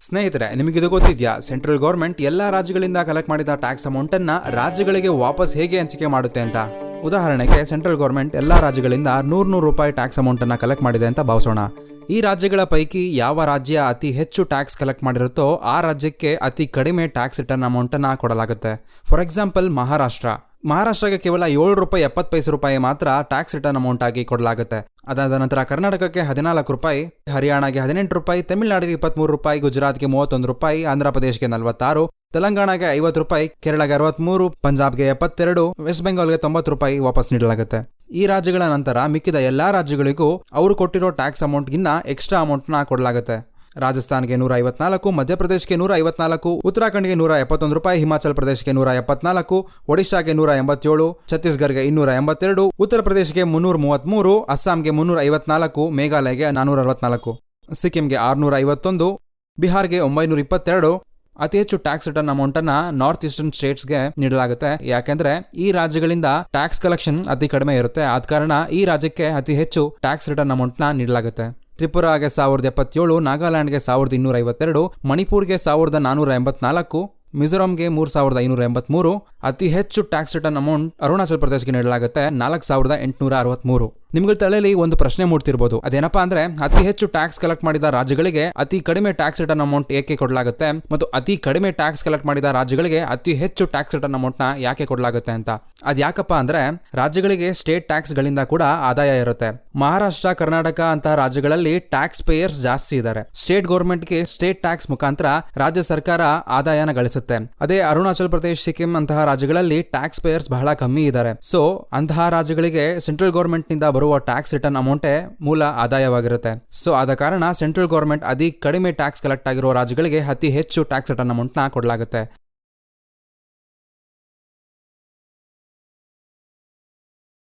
ಸ್ನೇಹಿತರೆ ನಿಮಗಿದು ಗೊತ್ತಿದ್ಯಾ? Central government ಎಲ್ಲ ರಾಜ್ಯಗಳಿಂದ ಕಲೆಕ್ಟ್ ಮಾಡಿದ ಟ್ಯಾಕ್ಸ್ ಅಮೌಂಟ್ ಅನ್ನ ರಾಜ್ಯಗಳಿಗೆ ವಾಪಸ್ ಹೇಗೆ ಹಂಚಿಕೆ ಮಾಡುತ್ತೆ ಅಂತ? ಉದಾಹರಣೆಗೆ ಸೆಂಟ್ರಲ್ ಗೌರ್ಮೆಂಟ್ ಎಲ್ಲ ರಾಜ್ಯಗಳಿಂದ ನೂರು ನೂರು ರೂಪಾಯಿ ಟ್ಯಾಕ್ಸ್ ಅಮೌಂಟ್ ಅನ್ನ ಕಲೆಕ್ಟ್ ಮಾಡಿದೆ ಅಂತ ಭಾವಿಸೋಣ. ಈ ರಾಜ್ಯಗಳ ಪೈಕಿ ಯಾವ ರಾಜ್ಯ ಅತಿ ಹೆಚ್ಚು ಟ್ಯಾಕ್ಸ್ ಕಲೆಕ್ಟ್ ಮಾಡಿರುತ್ತೋ, ಆ ರಾಜ್ಯಕ್ಕೆ ಅತಿ ಕಡಿಮೆ ಟ್ಯಾಕ್ಸ್ ರಿಟರ್ನ್ ಅಮೌಂಟನ್ನು ಕೊಡಲಾಗುತ್ತೆ. For example Maharashtra. ಮಹಾರಾಷ್ಟ್ರಕ್ಕೆ ಕೇವಲ ಏಳು ರೂಪಾಯಿ ಎಪ್ಪತ್ತು ಪೈಸೆ ರೂಪಾಯಿ ಮಾತ್ರ ಟ್ಯಾಕ್ಸ್ ರಿಟರ್ನ್ ಅಮೌಂಟ್ ಆಗಿ ಕೊಡಲಾಗುತ್ತೆ. ಅದಾದ ನಂತರ ಕರ್ನಾಟಕಕ್ಕೆ ಹದಿನಾಲ್ಕು ರೂಪಾಯಿ, ಹರಿಯಾಣಗೆ ಹದಿನೆಂಟು ರೂಪಾಯಿ, ತಮಿಳುನಾಡಿಗೆ ಇಪ್ಪತ್ಮೂರು ರೂಪಾಯಿ, ಗುಜರಾತ್ಗೆ ಮೂವತ್ತೊಂದು ರೂಪಾಯಿ ಆಂಧ್ರ ಪ್ರದೇಶಕ್ಕೆ ನಲವತ್ತಾರು, ತೆಲಂಗಾಣಗೆ ಐವತ್ತು ರೂಪಾಯಿ, ಕೇರಳಗೆ ಅರವತ್ಮೂರು, ಪಂಜಾಬ್ಗೆ ಎಪ್ಪತ್ತೆರಡು, ವೆಸ್ಟ್ ಬೆಂಗಾಲ್ಗೆ ತೊಂಬತ್ತು ರೂಪಾಯಿ ವಾಪಸ್ ನೀಡಲಾಗುತ್ತೆ. ಈ ರಾಜ್ಯಗಳ ನಂತರ ಮಿಕ್ಕಿದ ಎಲ್ಲಾ ರಾಜ್ಯಗಳಿಗೂ ಅವರು ಕೊಟ್ಟಿರೋ ಟ್ಯಾಕ್ಸ್ ಅಮೌಂಟ್ಗಿನ್ನ ಎಕ್ಸ್ಟ್ರಾ ಅಮೌಂಟ್ನ ಕೊಡಲಾಗುತ್ತೆ. ರಾಜಸ್ಥಾನ್ಗೆ ನೂರ ಐವತ್ನಾಲ್ಕು ಮಧ್ಯಪ್ರದೇಶಕ್ಕೆ ನೂರ ಐವತ್ನಾಲ್ಕು ಉತ್ತರಾಖಂಡ್ಗೆ ನೂರ ಎಪ್ಪತ್ತೊಂದು ರೂಪಾಯಿ, ಹಿಮಾಚಲ ಪ್ರದೇಶಕ್ಕೆ ನೂರ ಎಪ್ಪತ್ನಾಲ್ಕು ಒಡಿಶಾಗೆ ನೂರ ಎಂಬತ್ತೇಳು ಛತ್ತೀಸ್ಗಢ್ಗೆ ಇನ್ನೂರ ಎಂಬತ್ತೆರಡು ಉತ್ತರ ಪ್ರದೇಶಕ್ಕೆ ಮುನ್ನೂರ ಮೂವತ್ತ್ಮೂರು ಅಸ್ಸಾಂಗೆ ಮುನ್ನೂರ ಐವತ್ನಾಲ್ಕು ಮೇಘಾಲಯಗೆ ನಾನ್ನೂರ ಅರವತ್ನಾಲ್ಕು ಸಿಕ್ಕಿಂಗೆ ಆರುನೂರ ಐವತ್ತೊಂದು ಬಿಹಾರ್ಗೆ ಒಂಬೈನೂರ ಇಪ್ಪತ್ತೆರಡು ಅತಿ ಹೆಚ್ಚು ಟ್ಯಾಕ್ಸ್ ರಿಟರ್ನ್ ಅಮೌಂಟ್ ಅನ್ನ ನಾರ್ತ್ ಈಸ್ಟರ್ನ್ ಸ್ಟೇಟ್ಸ್ಗೆ ನೀಡಲಾಗುತ್ತೆ. ಯಾಕೆಂದ್ರೆ ಈ ರಾಜ್ಯಗಳಿಂದ ಟ್ಯಾಕ್ಸ್ ಕಲೆಕ್ಷನ್ ಅತಿ ಕಡಿಮೆ ಇರುತ್ತೆ. ಆದ ಕಾರಣ ಈ ರಾಜ್ಯಕ್ಕೆ ಅತಿ ಹೆಚ್ಚು ಟ್ಯಾಕ್ಸ್ ರಿಟರ್ನ್ ಅಮೌಂಟ್ನ ನೀಡಲಾಗುತ್ತೆ. ತ್ರಿಪುರಾಗೆ ಸಾವಿರದ ಎಪ್ಪತ್ತೇಳು, ನಾಗಾಲ್ಯಾಂಡ್ಗೆ ಸಾವಿರದ ಇನ್ನೂರ ಐವತ್ತೆರಡು ಮಣಿಪುರ್ಗೆ ಸಾವಿರದ ನಾನೂರ ಎಂಬತ್ನಾಲ್ಕು, ಮಿಜೋರಾಂಗೆ ಮೂರು ಸಾವಿರದ ಐನೂರ ಎಂಬತ್ಮೂರು, ಅತಿ ಹೆಚ್ಚು ಟ್ಯಾಕ್ಸ್ ರಿಟರ್ನ್ ಅಮೌಂಟ್ ಅರುಣಾಚಲ ಪ್ರದೇಶಕ್ಕೆ ನೀಡಲಾಗುತ್ತೆ ನಾಲ್ಕು ಸಾವಿರದ ಎಂಟುನೂರ ಅರವತ್ಮೂರು. ನಿಮ್ಗಳ ತಲೆಯಲ್ಲಿ ಒಂದು ಪ್ರಶ್ನೆ ಮೂಡ್ತಿರ್ಬೋದು. ಅದೇನಪ್ಪಾ ಅಂದ್ರೆ, ಅತಿ ಹೆಚ್ಚು ಟ್ಯಾಕ್ಸ್ ಕಲೆಕ್ಟ್ ಮಾಡಿದ ರಾಜ್ಯಗಳಿಗೆ ಅತಿ ಕಡಿಮೆ ಟ್ಯಾಕ್ಸ್ ರಿಟರ್ನ್ ಅಮೌಂಟ್ ಏಕೆ ಕೊಡಲಾಗುತ್ತೆ? ಮತ್ತು ಅತಿ ಕಡಿಮೆ ಟ್ಯಾಕ್ಸ್ ಕಲೆಕ್ಟ್ ಮಾಡಿದ ರಾಜ್ಯಗಳಿಗೆ ಅತಿ ಹೆಚ್ಚು ಟ್ಯಾಕ್ಸ್ ರಿಟರ್ನ್ ಅಮೌಂಟ್ನ ಯಾಕೆ ಕೊಡಲಾಗುತ್ತೆ ಅಂತ. ಅದ್ ಯಾಕಪ್ಪ ಅಂದ್ರೆ, ರಾಜ್ಯಗಳಿಗೆ ಸ್ಟೇಟ್ ಟ್ಯಾಕ್ಸ್ ಗಳಿಂದ ಕೂಡ ಆದಾಯ ಇರುತ್ತೆ. ಮಹಾರಾಷ್ಟ್ರ, ಕರ್ನಾಟಕ ಅಂತ ರಾಜ್ಯಗಳಲ್ಲಿ ಟ್ಯಾಕ್ಸ್ ಪೇಯರ್ಸ್ ಜಾಸ್ತಿ ಇದ್ದಾರೆ ಸ್ಟೇಟ್ ಗೌರ್ಮೆಂಟ್ಗೆ ಸ್ಟೇಟ್ ಟ್ಯಾಕ್ಸ್ ಮುಖಾಂತರ ರಾಜ್ಯ ಸರ್ಕಾರ ಆದಾಯನ ಗಳಿಸುತ್ತೆ. ಅದೇ ಅರುಣಾಚಲ್ ಪ್ರದೇಶ್, ಸಿಕ್ಕಿಂ ಅಂತಹ ರಾಜ್ಯಗಳಲ್ಲಿ ಟ್ಯಾಕ್ಸ್ ಪೇಯರ್ಸ್ ಬಹಳ ಕಮ್ಮಿ ಇದ್ದಾರೆ ಸೊ ಅಂತಹ ರಾಜ್ಯಗಳಿಗೆ ಸೆಂಟ್ರಲ್ ಗೌರ್ಮೆಂಟ್ನಿಂದ ಬರುವ ಟ್ಯಾಕ್ಸ್ ರಿಟರ್ನ್ ಅಮೌಂಟೇ ಮೂಲ ಆದಾಯವಾಗಿರುತ್ತೆ. ಸೊ ಆದ ಕಾರಣ ಸೆಂಟ್ರಲ್ ಗೌರ್ಮೆಂಟ್ ಅತಿ ಕಡಿಮೆ ಟ್ಯಾಕ್ಸ್ ಕಲೆಕ್ಟ್ ಆಗಿರೋ ರಾಜ್ಯಗಳಿಗೆ ಅತಿ ಹೆಚ್ಚು ಟ್ಯಾಕ್ಸ್ ರಿಟರ್ನ್ ಅಮೌಂಟ್ನ ಕೊಡಲಾಗುತ್ತೆ.